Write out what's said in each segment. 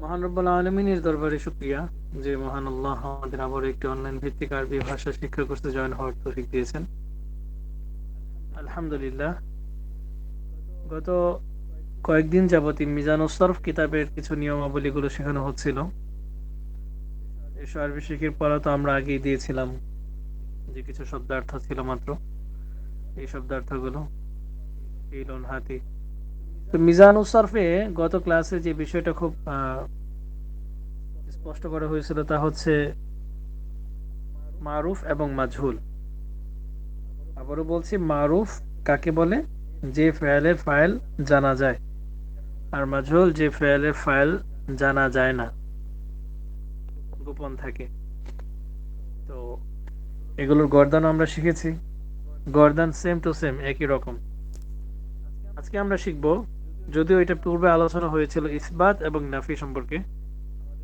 মহান রব্বুল আলমিনের দরবারে যে মহান আল্লাহ আমাদের আবার একটি অনলাইন ভিত্তিক আরবি ভাষা শিক্ষা জয়েন হওয়ার তৌফিক দিয়েছেন। আলহামদুলিল্লাহ। গত কয়েকদিন যাবত মিজানুসরফ কিতাবের কিছু নিয়মাবলীগুলো শেখানো হচ্ছিল। এসব আরবি শিখির তো আমরা আগেই দিয়েছিলাম যে কিছু শব্দার্থ ছিল মাত্র। এই শব্দার্থগুলো হাতি তো সরফে গত ক্লাসে যে বিষয়টা খুব স্পষ্ট করা হয়েছিল তা হচ্ছে মারুফ এবং মাজহুল। আবারও বলছি, মারুফ কাকে বলে? যে ফেয়ালের ফাইল জানা যায়। আর মাজহুল যে ফেয়ালের ফাইল জানা যায় না। গোপন থাকে। তো এগুলোর গর্দান আমরা শিখেছি। গর্দান সেম টু সেম একই রকম। আজকে আমরা শিখব, যদিও এটা পূর্বে আলোচনা হয়েছিল ইসবাত এবং নাফি সম্পর্কে,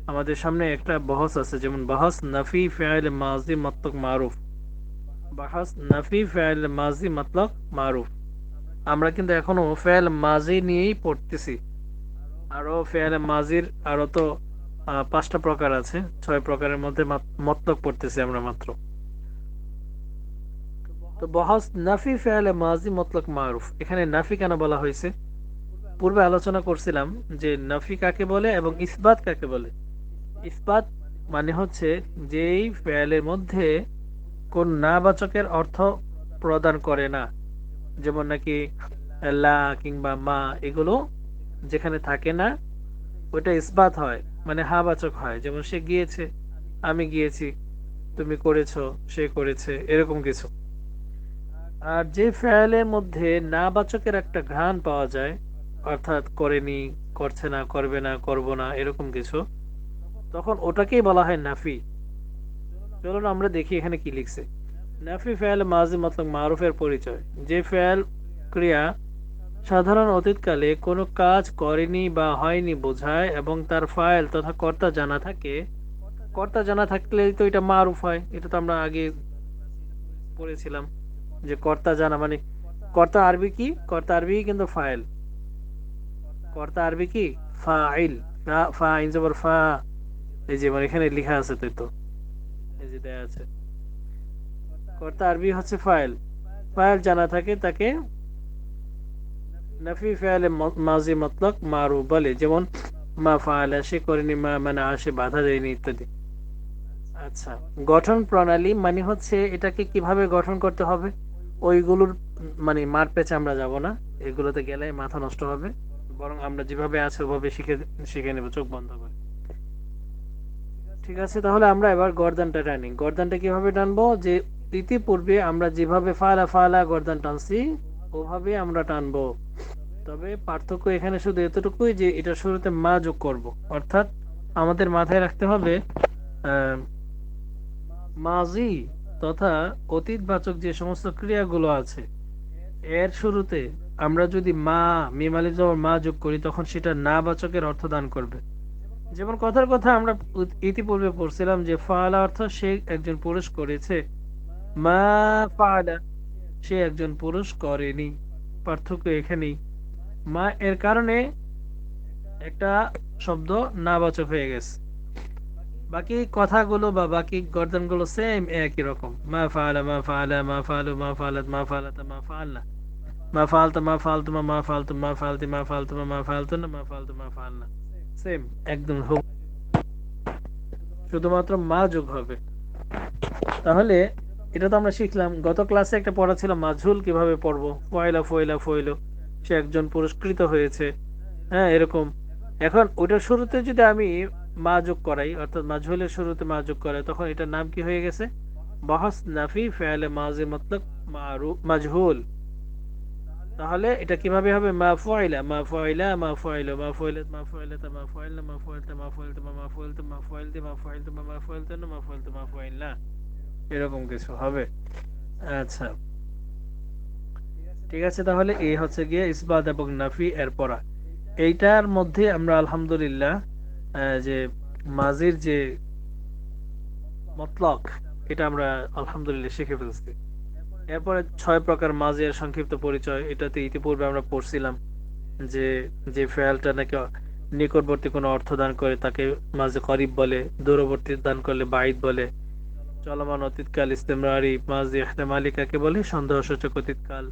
আমাদের সামনে একটা বহস আছে, যেমন বহস নাফি ফেয়াল মাজি মতলক মারুফ। বাহাস নাফি ফেয়াল মাজি মতলক মারুফ। আমরা কিন্তু এখনও ফেয়াল মাজি নিয়েই পড়তেছি। আরও ফেয়াল মাজির আরও তো পাঁচটা প্রকার আছে। ছয় প্রকারের মধ্যে মাত- মতলক পড়তেছি আমরা মাত্র। তো বহস নাফি ফেয়ালে মাজি মতলক মারুফ। এখানে নাফি কেন বলা হয়েছে? পূর্বে আলোচনা করছিলাম যে নাফি কাকে বলে এবং ইসবাত কাকে বলে। ইসবাত মানে হচ্ছে যেই ফেয়ালের মধ্যে কোন নাবাচকের অর্থ প্রদান করে না। যেমন নাকি লা কিংবা মা এগুলো যেখানে থাকে না, ওইটা ইসবাত হয়। মানে হাবাচক হয়। যেমন সে গিয়েছে, আমি গিয়েছি, তুমি করেছ, সে করেছে, এরকম কিছু। আর যে ফেয়ালের মধ্যে নাবাচকের একটা ঘ্রাণ পাওয়া যায়, অর্থাৎ করেনি, করছে না, করবে না, করব না, এরকম কিছু, তখন ওটাকেই বলা হয় নাফি। চলুন আমরা দেখি এখানে কি লিখছে। নাফি ফেয়াল মাজি মতলব মারুফের পরিচয়। যে ফেয়াল ক্রিয়া সাধারণ অতীতকালে কোনো কাজ করেনি বা হয়নি বোঝায় এবং তার ফাইল তথা কর্তা জানা থাকে। কর্তা জানা থাকলে তো এটা মারুফ হয়। এটা তো আমরা আগে পড়েছিলাম যে কর্তা জানা মানে কর্তা আরবি কি? কর্তা আরবি কিন্তু ফাইল। কর্তা আরবি কি? ফাইল। ফা ফা ইন জবর ফা। এই যে মানে এখানে লেখা আছে তো তো। এই যে দেয়া আছে। কর্তা আরবি হচ্ছে ফাইল। ফাইল জানা থাকে তাকে নাফি ফেয়ালে মাজি মতলক মারু বলে যেমন মা ফায়ালা সে করেনি মা মানে আসে বাধা দেয়নি ইত্যাদি। আচ্ছা গঠন প্রণালী মানে হচ্ছে এটাকে কীভাবে গঠন করতে হবে? ওইগুলোর মানে মার পেছে আমরা যাব না, এগুলোতে গেলে মাথা নষ্ট হবে, বরং আমরা যেভাবে আছে ওভাবে শিখে শিখে নেব, চোখ বন্ধ করে। ঠিক আছে, তাহলে আমরা এবার গর্দানটা টানি। গর্দানটা কীভাবে টানবো? যে ইতিপূর্বে আমরা যেভাবে ফালা ফালা গর্দান টানছি ওভাবে আমরা টানবো। তবে পার্থক্য এখানে শুধু এতটুকুই যে এটা শুরুতে মা যোগ করব। অর্থাৎ আমাদের মাথায় রাখতে হবে মাজি তথা অতীতবাচক যে সমস্ত ক্রিয়াগুলো আছে, এর শুরুতে আমরা যদি মা মিমালি জবর মা যোগ করি, তখন সেটা না বাচকের অর্থ দান করবে। যেমন কথার কথা আমরা ইতিপূর্বে পড়ছিলাম যে, ফালা অর্থ সে একজন পুরুষ করেছে। মা ফালা সে একজন পুরুষ করেনি, পার্থক্য এখানেই। মা, এর কারণে একটা শব্দ নাবাচক হয়ে গেছে। বাকি কথাগুলো বা বাকি গর্দনগুলো সেম একই রকম। মা ফালা মা ফালা মা ফালু মা ফালাত মা ফালাতা মা ফালনা মা ফালতা মা ফালতু মা ফালতু মা ফালতি মা ফালতু মা মা ফালতু না মা ফালতু মা ফালনা সেম একদম শুধুমাত্র মা যোগ হবে। তাহলে এটা তো আমরা শিখলাম গত ক্লাসে একটা পড়া ছিল মাঝুল কীভাবে পড়ব ফয়লা ফয়লা ফয়লো সে একজন পুরস্কৃত হয়েছে হ্যাঁ এরকম এখন ওটার শুরুতে যদি আমি মা যোগ করাই অর্থাৎ মাঝহুলের শুরুতে মা যোগ করাই তখন এটার নাম কি হয়ে গেছে বহস নাফি ফেয়ালে মাজি মতলব মাজহুল তাহলে এটা কীভাবে হবে মা ফয়লা মা ফয়লা মা ফয়লো মা ফয়লাত মা ফয়লাতা মা ফয়লনা মা ফয়লতা মা ফয়লতা মা মা ফয়লতা মা ফয়লতি মা ফয়লতা মা মা ফয়লতা না মা ফয়লতা মা ফয়লনা এরকম কিছু হবে। আচ্ছা। ঠিক আছে, তাহলে এই হচ্ছে গিয়ে ইসবাত এবং নাফি এর পড়া। এইটার মধ্যে আমরা আলহামদুলিল্লাহ যে মাজির যে মতলক এটা আমরা আলহামদুলিল্লাহ শিখে ফেলছি। এরপরে ছয় প্রকার মাজিয়ার সংক্ষিপ্ত পরিচয়, এটাতে ইতিপূর্বে আমরা পড়ছিলাম যে যে ফেয়ালটা নাকি নিকটবর্তী কোনো অর্থ দান করে, তাকে মাঝে করিব বলে, দূরবর্তী দান করলে বাইদ বলে চলমান অতীতকাল, ইস্তেমরারি মাঝি এহতেমালি কাকে বলে? সন্দেহ সূচক অতীতকাল।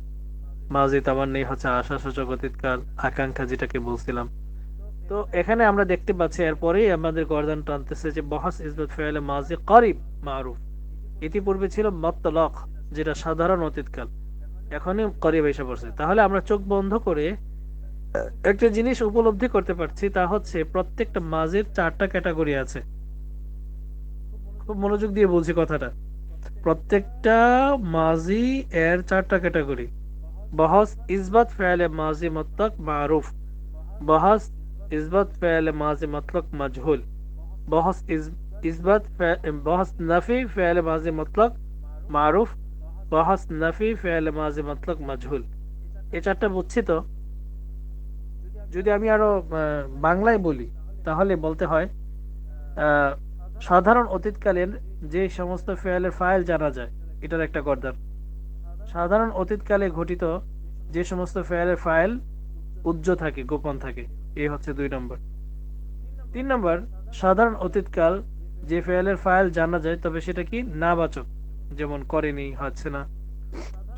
মাঝি তামান্নি হচ্ছে আশা সূচক অতীতকাল, আকাঙ্ক্ষা যেটাকে বলছিলাম। তো এখানে আমরা দেখতে পাচ্ছি, এরপরেই আমাদের গর্দান টানতেছে যে বহাস ইজবত ফেয়ালে মাঝি করিব, মারুফ। ইতিপূর্বে ছিল মতলক, যেটা সাধারণ অতীতকাল। এখনই করিব এসে পড়ছে। তাহলে আমরা চোখ বন্ধ করে একটা জিনিস উপলব্ধি করতে পারছি, তা হচ্ছে প্রত্যেকটা মাঝের চারটা ক্যাটাগরি আছে। খুব মনোযোগ দিয়ে বলছি কথাটা। প্রত্যেকটা মাজি এর চারটা ক্যাটাগরি। বহস ইসবাত ফেয়ালে মাজি মতলক মারুফ। বহস ইসবাত ফেয়ালে মাজি মতলক মজহুল। বহস ইসবাত বহস নফি ফেয়ালে মাজি মতলক মারুফ। বহস নফি ফেয়ালে মাজি মতলক মজহুল। এ চারটা বুঝছি তো? যদি আমি আরও বাংলায় বলি, তাহলে বলতে হয় সাধারণ অতীতকালীন যে সমস্ত ফেয়ালের ফাইল জানা যায়, এটার একটা গর্দান। সাধারণ অতীতকালে ঘটিত যে সমস্ত ফেয়ালের ফাইল উজ্জ থাকে, গোপন থাকে এই হচ্ছে দুই নম্বর। তিন নম্বর, সাধারণ অতীতকাল যে ফেয়ালের ফাইল জানা যায়, তবে সেটা কি? নাবাচক, যেমন করেনি হচ্ছে না।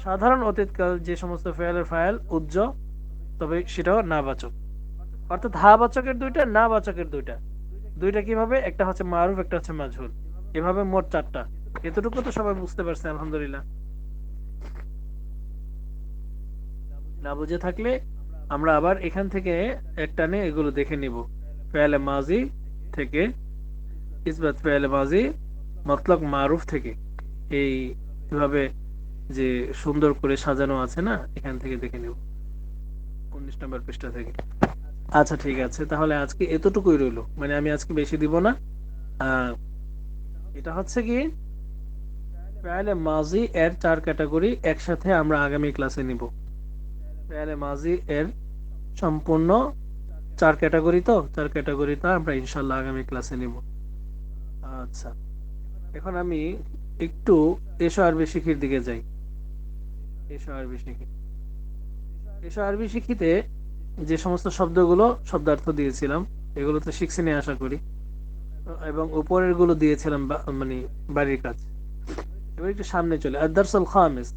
সাধারণ অতীতকাল যে সমস্ত ফেয়ালের ফাইল উজ্জ তবে সেটাও নাবাচক। অর্থাৎ হা বাচকের দুইটা না বাচকের দুইটা। দুইটা কীভাবে? একটা হচ্ছে মারুফ, একটা হচ্ছে মাজহুল এভাবে মোট চারটা। এতটুকু তো সবাই বুঝতে পারছে, আলহামদুলিল্লাহ। না বুঝে থাকলে আমরা আবার এখান থেকে একটানে এগুলো দেখে নিব। ফেয়ালে মাজি থেকে, ইসবাত ফেয়ালে মাজি মতলক মারুফ থেকে। এই কীভাবে যে সুন্দর করে সাজানো আছে না, এখান থেকে দেখে নিব। উনিশ নম্বর পৃষ্ঠা থেকে। আচ্ছা ঠিক আছে। তাহলে আজকে এতটুকুই রইল। মানে আমি আজকে বেশি দিব না। এটা হচ্ছে কি ফেয়ালে মাজি এর চার ক্যাটাগরি একসাথে আমরা আগামী ক্লাসে নিব। ফেয়ালে মাজি এর সম্পূর্ণ চার ক্যাটাগরি তো, চার ক্যাটাগরিটা আমরা ইনশাল্লাহ আগামী ক্লাসে নিব। আচ্ছা এখন আমি একটু এসো আরবি শিখির দিকে যাই। এসো আরবি শিখি। এসো আরবি শিখিতে যে সমস্ত শব্দগুলো শব্দার্থ দিয়েছিলাম এগুলো তো শিখছেনি আশা করি। এবং উপরেরগুলো দিয়েছিলাম মানে বাড়ির কাজ। এবার একটু সামনে চলে। আদারসল খামিস।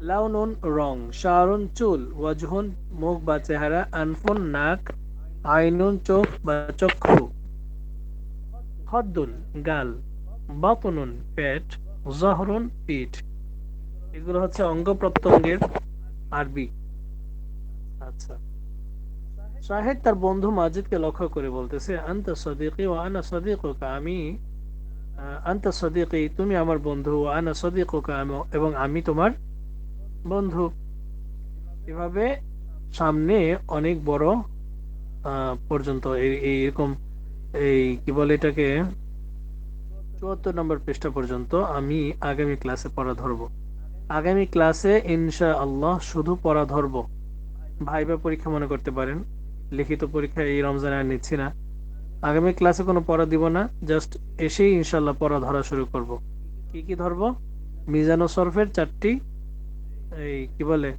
লাউনুন রং শারুন চুল, ওয়াজহুন মুখ বা চেহারা, আনফুন নাক, আইনুন চোখ বা চক্ষু। হদ্দুন গাল। বাতনুন, পেট। জহরুন, পিঠ। এগুলো হচ্ছে অঙ্গ প্রত্যঙ্গের আরবি। আচ্ছা। শাহেদ তার বন্ধু মাজিদকে লক্ষ্য করে বলতেছে, আন্ত সদিকি ও আনা সদিকুকা, আমি আন্ত সদিকি, তুমি আমার বন্ধু ও আনা সদিকুকা এবং আমি তোমার বন্ধু। এভাবে সামনে অনেক বড় পর্যন্ত এরকম, এই কি বলে এটাকে, চুয়াত্তর নম্বর পৃষ্ঠা পর্যন্ত আমি আগামী ক্লাসে পড়া ধরবো। আগামী ক্লাসে ইনশা আল্লাহ শুধু পড়া ধরবো। ভাইবা পরীক্ষা মনে করতে পারেন। লিখিত পরীক্ষা এই রমজানে আর নিচ্ছি না। আগামী ক্লাসে কোনো পড়া দিব না, জাস্ট এসেই ইনশাল্লাহ পড়া ধরা শুরু করব। কি কি ধরবো? মিজানো সরফের চারটি, এই কি বলে,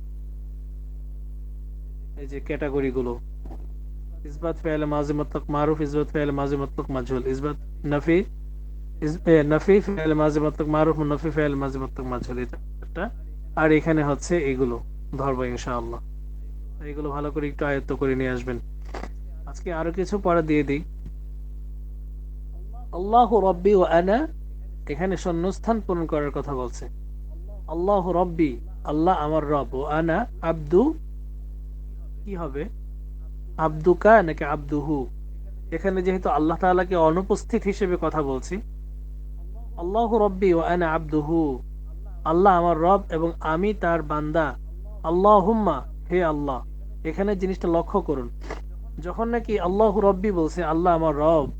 এই যে ক্যাটাগরি গুলো ইসবাত ফেয়ালে মাজি মতলক মারুফ, ইসবাত ফেয়ালে মাজি মতলক মাজহুল। ইসবাত নফি নফি ফেয়ালে মাজি মতলক মারুফ, নফি ফেয়ালে মাজি মতলক মাজহুল। এটা আর এখানে হচ্ছে এগুলো ধরবো ইনশাআল্লাহ। এগুলো ভালো করে একটু আয়ত্ত করে নিয়ে আসবেন। আজকে আরও কিছু পড়া দিয়ে দিই। আল্লাহ রব্বি ও আনা এখানে শূন্যস্থান পূরণ করার কথা বলছে। আল্লাহ রব্বি, আল্লাহ আমার রব। ও আনা আব্দু, কি হবে? আব্দুকা নাকি আব্দুহু? এখানে যেহেতু আল্লাহ তাআলাকে অনুপস্থিত হিসেবে কথা বলছি। আল্লাহ রব্বি ও আনা আব্দুহু, আল্লাহ আমার রব এবং আমি তার বান্দা। আল্লাহ হুম্মা হে আল্লাহ। এখানে জিনিসটা লক্ষ্য করুন। যখন নাকি আল্লাহ রব্বি বলছে, আল্লাহ আমার রব,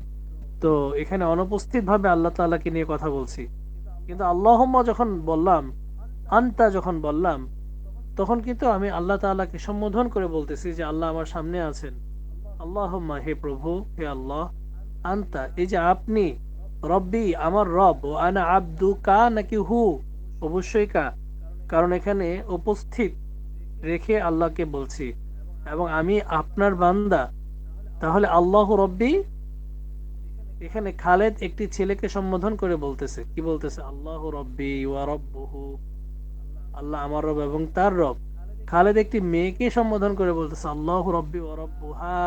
তো এখানে অনুপস্থিত ভাবে আল্লাহ তাল্লাহকে নিয়ে কথা বলছি। কিন্তু আল্লাহম্মা যখন বললাম, আন্তা যখন বললাম, তখন কিন্তু আমি আল্লাহ তাল্লাহকে সম্বোধন করে বলতেছি যে, আল্লাহ আমার সামনে আছেন। আল্লাহম্মা, হে প্রভু, হে আল্লাহ, আন্তা, এই যে আপনি, রব্বি, আমার রব, ও আনা আব্দু কা নাকি হু, অবশ্যই কা? কারণ এখানে উপস্থিত রেখে আল্লাহকে বলছি। এবং আমি আপনার বান্দা, তাহলে আল্লাহ রব্বি এখানে খালেদ একটি ছেলেকে সম্বোধন করে বলতেছে। কি বলতেছে? আল্লাহ রব্বি ওয়া রব্বুহু। আল্লাহ আমার রব এবং তার রব। খালেদ একটি মেয়েকে সম্বোধন করে বলতেছে, আল্লাহ রব্বি ওয়া রব্বুহা।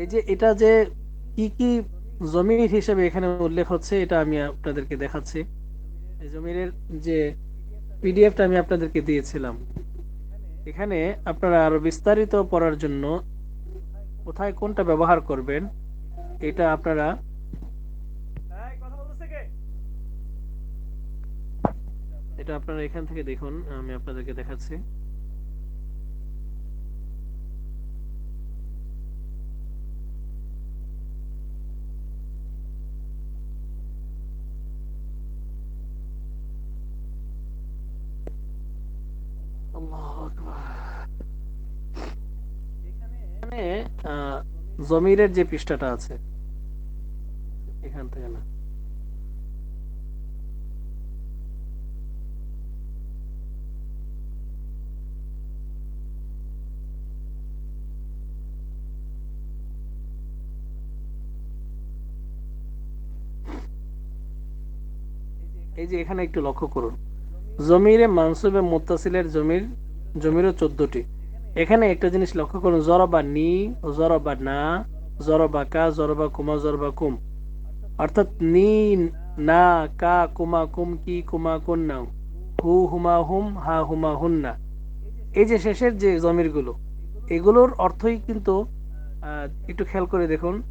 এই যে এটা যে কি কি জমির হিসেবে এখানে উল্লেখ হচ্ছে, এটা আমি আপনাদেরকে দেখাচ্ছি। এই জমির যে পিডিএফটা আমি আপনাদেরকে দিয়েছিলাম। এখানে আপনারা আরও বিস্তারিত পড়ার জন্য কোথায় কোনটা ব্যবহার করবেন এটা আপনারা এটা আপনারা এখান থেকে দেখুন আমি আপনাদেরকে দেখাচ্ছি। এখানে জমিরের যে পৃষ্ঠাটা আছে এখান থেকে না। এই যে এখানে একটু লক্ষ্য করুন। জমিরে মানসুবে মুত্তাসিলের জমির, জমিরও চোদ্দটি। এখানে একটা জিনিস লক্ষ্য করুন, জরবা নি, জরবা না, জরবা কা, জরবা কুমা, জরবা কুম। অর্থাৎ নি, না, কা, কুমা, কুম, কি, কুমা কুন্না হু, হুমা, হুম, হা, হুমা, হুন, না। এই যে শেষের যে জমিরগুলো, এগুলোর অর্থই কিন্তু একটু খেয়াল করে দেখুন।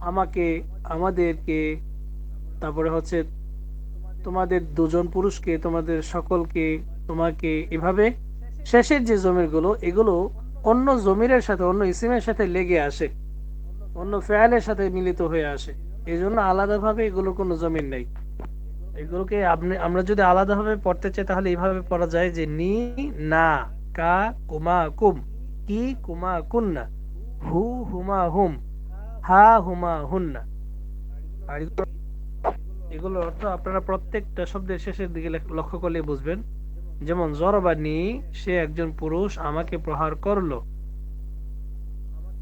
আমাকে, আমাদেরকে, তারপরে হচ্ছে তোমাদের দুজন পুরুষকে, তোমাদের সকলকে, তোমাকে এভাবে শেষের যে জমিরগুলো, এগুলো অন্য জমিরের সাথে, অন্য ইসিমের সাথে লেগে আসে, অন্য ফেয়ালের সাথে মিলিত হয়ে আসে। এই জন্য আলাদাভাবে এগুলো কোনো জমির নেই। এগুলোকে আপনি, আমরা যদি আলাদাভাবে পড়তে চাই, তাহলে এইভাবে পড়া যায় যে নি, না, কা, কুমা, কুম, কি, কুমা, কুন্না, হু, হুমা, হুম, হা, হুমা, হুন্না। আর এগুলো অর্থ আপনারা প্রত্যেকটা শব্দের শেষের দিকে লক্ষ্য করলে বুঝবেন। যেমন, জরবানি, সে একজন পুরুষ, আমাকে প্রহার করল।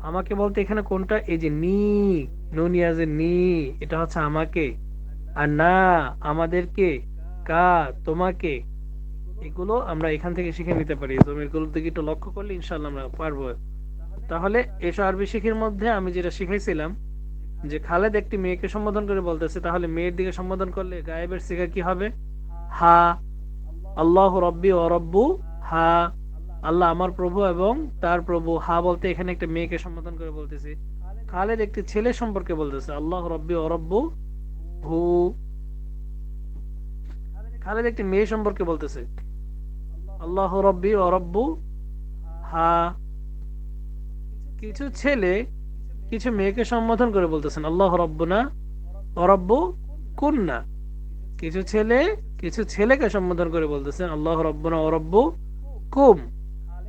আমাকে বলতে এখানে কোনটা? এই যে নি নুনিয়াজে নি, এটা হচ্ছে আমাকে। আর না, আমাদেরকে, কা, তোমাকে। এগুলো আমরা এখান থেকে শিখে নিতে পারি। জমিরগুলোর দিকে একটু লক্ষ্য করলে ইনশাল্লাহ আমরা পারব। তাহলে এসব আরবি শিখির মধ্যে আমি যেটা শিখাইছিলাম যে খালেদ একটি মেয়েকে সম্বোধন করে বলতেছে, তাহলে মেয়ের দিকে সম্বোধন করলে গায়েবের শিখা কি হবে? হা, আল্লাহ রব্বি অরব্বু হা, আল্লাহ আমার প্রভু এবং তার প্রভু, হা বলতে এখানে একটা মেয়েকে সম্বোধন করে বলতেছি। খালেদ একটি ছেলে সম্পর্কে বলতেছে, আল্লাহ রব্বি ও রব্বু, হু, খালেদ একটি মেয়ে সম্পর্কে বলতেছে, আল্লাহ রব্বি ও রব্বু, হা, কিছু ছেলে কিছু মেয়েকে সম্বোধন করে বলতেছেন, আল্লাহ রব্বনা অরব্ব কুন্না। কিছু ছেলে, কিছু ছেলেকে সম্বোধন করে বলতেছেন, আল্লাহ রব্বনা অরব্ব কুম।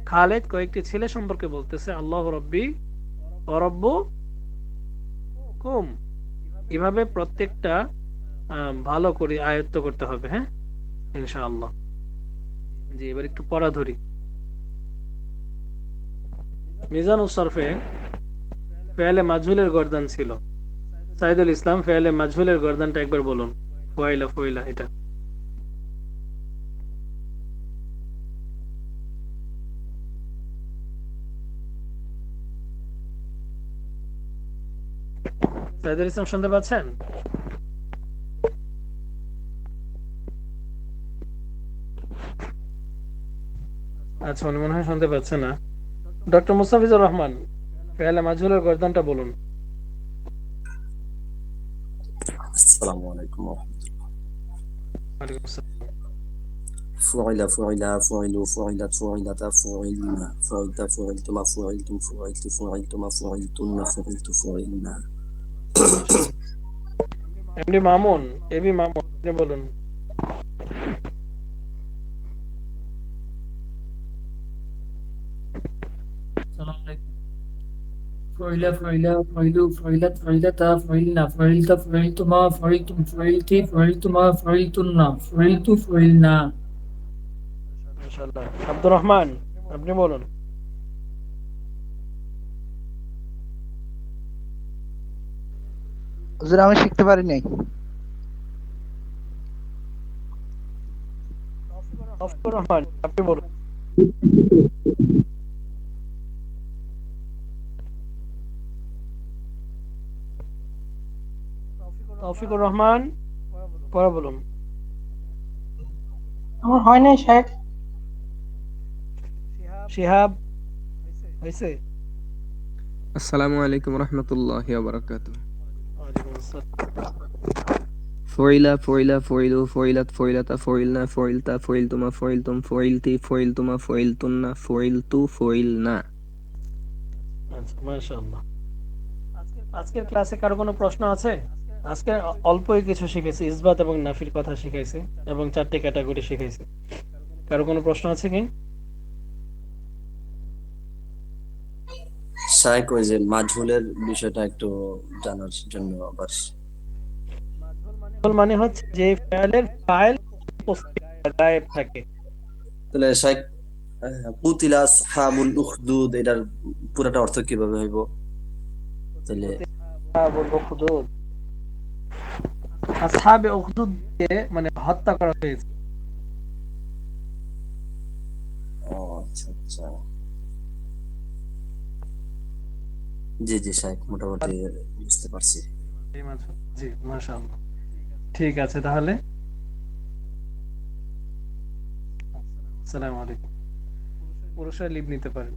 খালেদ কয়েকটি ছেলে সম্পর্কে বলতেছে, আল্লাহ রব্বি অরব্ব কুম। এভাবে প্রত্যেকটা ভালো করে আয়ত্ত করতে হবে হ্যাঁ? ইনশাআল্লাহ। জি, এবার একটু পড়া ধরি মিজান সরফে ফেয়ালে মাজহুলের গর্দান ছিল। সাইদুল ইসলাম ফেয়ালে মাজহুলের গর্দানটা একবার বলুন। ফয়লা ফয়লা, এটা। সাইদুল ইসলাম শুনতে পাচ্ছেন? আচ্ছা উনি মনে হয় শুনতে পাচ্ছে না। ডক্টর মুস্তাফিজুর রহমান ফেয়ালে মাজহুলের গর্দানটা বলুন السلام عليكم ورحمة الله ওয়ালাইকুম আসসালাম। فعل فعل فعل فعلت فعلت فعلنا فعلت فعلتما فعلتم فعلت فعلتما فعلتن فعلت فعلنا এমডি মামুন এবি মামুন আপনি বলুন فعل فعلا فعل فعلت فعلتا فعلنا فعلت فعلتما فعلتم فعلتي فعلتما فعلتن فعلت فعلنا মাশাআল্লাহ আব্দুর রহমান আপনি বলুন হুজুর আমি শিখতে পারি নাই আব্দুর রহমান আপনি বলুন তৌফিকুর রহমান পরে বলুন। আমার হয় নাই শেখ? শিহাব হয়েছে আসসালামু আলাইকুম রহমতুল্লাহ বারাকাতু ফইলতা ফইলতুমা ফইলতুম ফইলতি ফইলতুমা ফইলতুন্না ফইলতু ফইলনা। আচ্ছা মাশাআল্লাহ। আজকের ক্লাসে কারও কোনো প্রশ্ন আছে? আজকে অল্পই কিছু শিখেছি ইসবাত এবং নাফির কথা শিখাইছে এবং চারটি ক্যাটাগরি শিখাইছে। কারও কোনো প্রশ্ন আছে কি? শাইক ওই যে মাঝহুলের বিষয়টা একটু জানার জন্য আবার। মাঝহুল মানে? হচ্ছে যে ফাইলের ফাইল গায়েব থাকে। তাহলে শাইক কুতিলা সাহাবুল উখদুদ এটার পুরাটা অর্থ কীভাবে হইব? তাহলে আসহাবুল উখদুদ। আসহাবে উখদুদকে মানে হত্যা করা হয়েছে। আচ্ছা, আচ্ছা। জি জি মোটামুটি বুঝতে পারছি। জি মাশাআল্লাহ। ঠিক আছে তাহলে। আসসালামু আলাইকুম। পুরুষরা লিভ নিতে পারেন।